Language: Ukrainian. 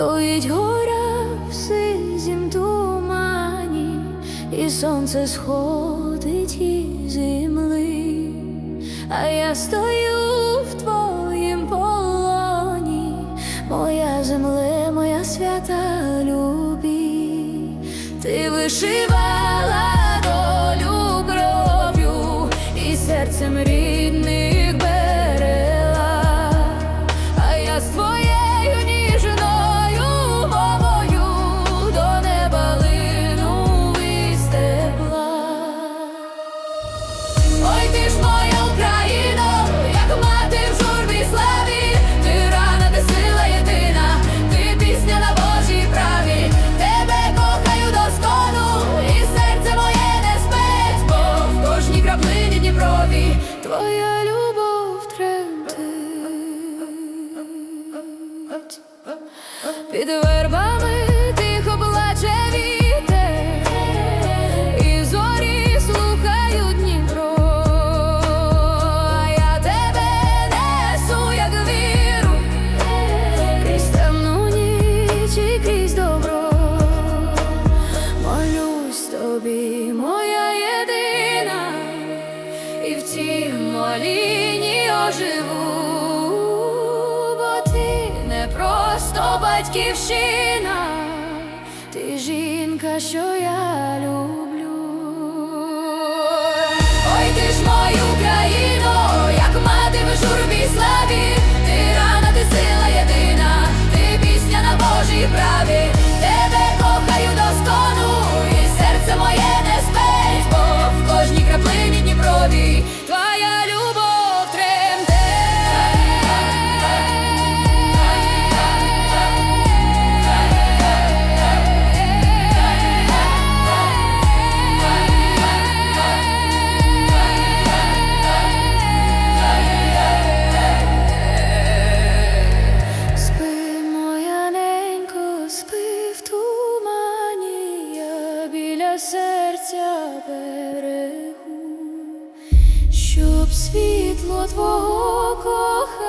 стоїть гора в сизім тумані, і сонце сходить із земли, а я стою в твоїм полоні, моя земле, моя свята любі, ти вишивала долю кров'ю і серцем рідних. Під вербами тихо плаче вітер, і зорі слухають Дніпро, а я тебе несу, як віру, крізь темну ніч крізь добро, молюсь тобі, моя єдина, і в цій моліні оживу, просто батьківщина, ти жінка, що я люблю. Серця берегу, щоб світло твого кохання